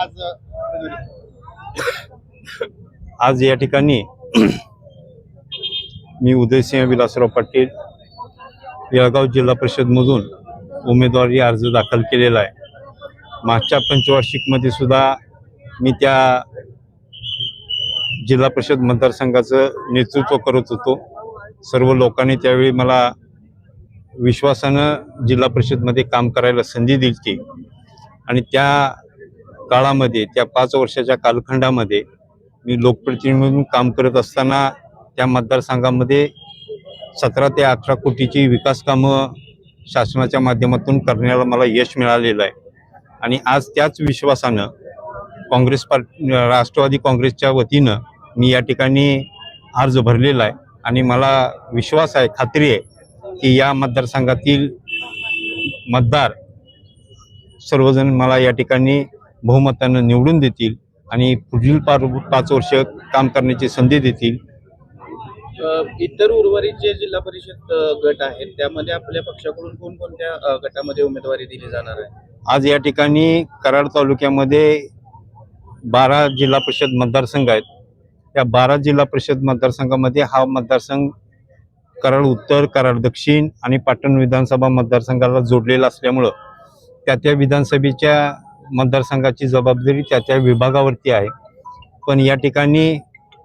आज आज या ठिकाणी मी उदयसिंह विलासराव पाटील येळगाव जिल्हा परिषदमधून उमेदवारी अर्ज दाखल केलेला आहे. मागच्या पंचवार्षिकमध्ये सुद्धा मी त्या जिल्हा परिषद मतदारसंघाचं नेतृत्व करत होतो. सर्व लोकांनी त्यावेळी मला विश्वासानं जिल्हा परिषदमध्ये काम करायला संधी दिली आणि त्या काळामध्ये त्या पाच वर्षाच्या कालखंडामध्ये मी लोकप्रतिनिधी म्हणून काम करत असताना त्या मतदारसंघामध्ये सतरा ते अठरा कोटीची विकास कामं शासनाच्या माध्यमातून करण्याला मला यश मिळालेलं आहे. आणि आज त्याच विश्वासानं काँग्रेस पार्टी राष्ट्रवादी काँग्रेसच्या वतीनं मी या ठिकाणी अर्ज भरलेला आहे. आणि मला विश्वास आहे खात्री आहे की या मतदारसंघातील मतदार सर्वजण मला या ठिकाणी बहुमतानं निवडून देतील आणि पुढील पार पाच वर्ष काम करण्याची संधी देतील. इतर उर्वरित जे जिल्हा परिषद गट आहेत त्यामध्ये आपल्या पक्षाकडून कोणकोणत्या गटामध्ये उमेदवारी दिली जाणार आहे? आज या ठिकाणी कराड तालुक्यामध्ये बारा जिल्हा परिषद मतदारसंघ आहेत. त्या बारा जिल्हा परिषद मतदारसंघामध्ये हा मतदारसंघ कराड उत्तर कराड दक्षिण आणि पाटण विधानसभा मतदारसंघाला जोडलेला असल्यामुळं त्या त्या विधानसभेच्या मतदारसंघाची जबाबदारी त्या त्या विभागावरती आहे पण या ठिकाणी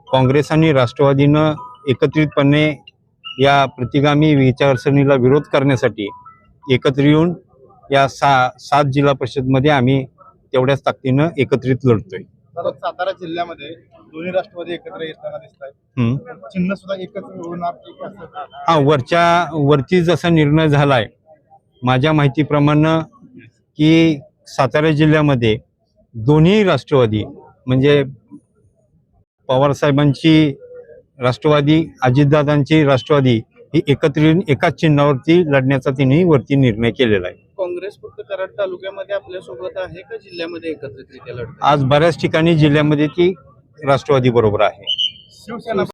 काँग्रेस आणि राष्ट्रवादीनं एकत्रितपणे या प्रतिगामी विचारसरणीला विरोध करण्यासाठी एकत्र येऊन या सा सात जिल्हा परिषदमध्ये आम्ही तेवढ्याच ताकदीनं एकत्रित लढतोय सातारा जिल्ह्यामध्ये दोन्ही राष्ट्रवादी एकत्र येताना दिसत आहेत. चिन्ह सुद्धा एकच होणार? हा वरच्या वरती जसा निर्णय झालाय माझ्या माहितीप्रमाणे की सातारा जिल्ह्यामध्ये दोन्ही राष्ट्रवादी म्हणजे पवारसाहेबांची राष्ट्रवादी अजितदादांची राष्ट्रवादी ही एकत्र येऊन एकाच चिन्हावरती लढण्याचा तिने वरती निर्णय केलेला आहे. काँग्रेस फक्त कराड तालुक्यामध्ये आपल्यासोबत आहे का जिल्ह्यामध्ये एकत्रितरित्या लढत आज बऱ्याच ठिकाणी जिल्ह्यामध्ये ती राष्ट्रवादी बरोबर आहे. शिवसेना